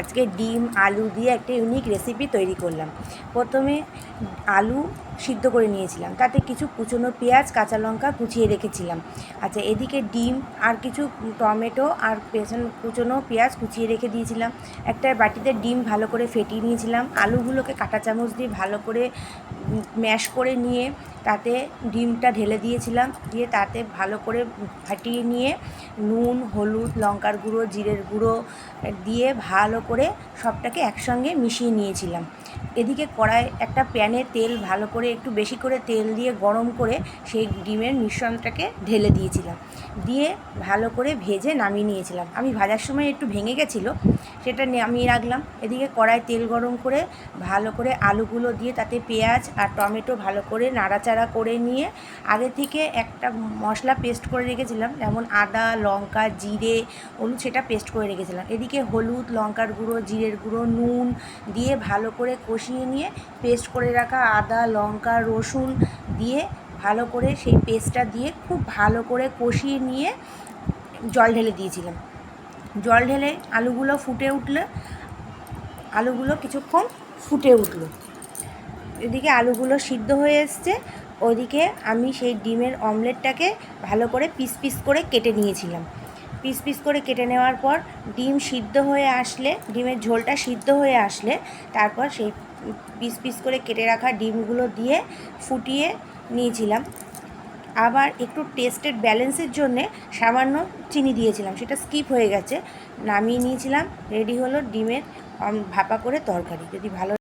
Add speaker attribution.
Speaker 1: আজকে ডিম, আলু দিয়ে একটা ইউনিক রেসিপি তৈরি করলাম। প্রথমে আলু সিদ্ধ করে নিয়েছিলাম। তাতে কিছু কুচনো পেঁয়াজ, কাঁচা লঙ্কা কুচিয়ে রেখেছিলাম। আচ্ছা এদিকে ডিম আর কিছু টমেটো আর পেছন কুচনো পেঁয়াজ কুচিয়ে রেখে দিয়েছিলাম। একটা বাটিতে ডিম ভালো করে ফেটিয়ে নিয়েছিলাম। আলুগুলোকে কাঁটা চামচ দিয়ে ভালো করে ম্যাশ করে নিয়ে তাতে ডিমটা ঢেলে দিয়েছিলাম। দিয়ে তাতে ভালো করে ফাটিয়ে নিয়ে নুন, হলুদ, লঙ্কার গুঁড়ো, জিরের গুঁড়ো দিয়ে ভালো করে সবটাকে একসঙ্গে মিশিয়ে নিয়েছিলাম। এদিকে কড়াই একটা প্যানে তেল ভালো করে একটু বেশি করে তেল দিয়ে গরম করে সেই ডিমের মিশ্রণটাকে ঢেলে দিয়েছিলাম। দিয়ে ভালো করে ভেজে নামিয়ে নিয়েছিলাম। আমি ভাজার সময় একটু ভেঙে গেছিল, সেটা নামিয়ে রাখলাম। এদিকে কড়াই তেল গরম করে ভালো করে আলুগুলো দিয়ে তাতে পেঁয়াজ আর টমেটো ভালো করে নাড়াচাড়া করে নিয়ে আগে থেকে একটা মশলা পেস্ট করে রেখেছিলাম, যেমন আদা, লঙ্কা, জিরে, হলুদ সেটা পেস্ট করে রেখেছিলাম। এদিকে হলুদ, লঙ্কার গুঁড়ো, জিরের গুঁড়ো, নুন দিয়ে ভালো করে কষিয়ে নিয়ে পেস্ট করে রাখা আদা, লঙ্কা, রসুন দিয়ে ভালো করে সেই পেস্টটা দিয়ে খুব ভালো করে কষিয়ে নিয়ে জল ঢেলে দিয়েছিলাম। জল ঢেলে আলুগুলো ফুটে উঠলে, আলুগুলো কিছুক্ষণ ফুটে উঠল। এদিকে আলুগুলো সিদ্ধ হয়ে এসছে, ওদিকে আমি সেই ডিমের অমলেটটাকে ভালো করে পিস পিস করে কেটে নিয়েছিলাম। পিস পিস করে কেটে নেওয়ার পর ডিম সিদ্ধ হয়ে আসলে, ডিমের ঝোলটা সিদ্ধ হয়ে আসলে, তারপর সেই পিস পিস করে কেটে রাখা ডিমগুলো দিয়ে ফুটিয়ে নিয়েছিলাম। আবার একটু টেস্টের ব্যালেন্সের জন্যে সামান্য চিনি দিয়েছিলাম, সেটা স্কিপ হয়ে গেছে। নামিয়ে নিয়েছিলাম, রেডি হলো ডিমের ভাপা করে তরকারি। যদি ভালো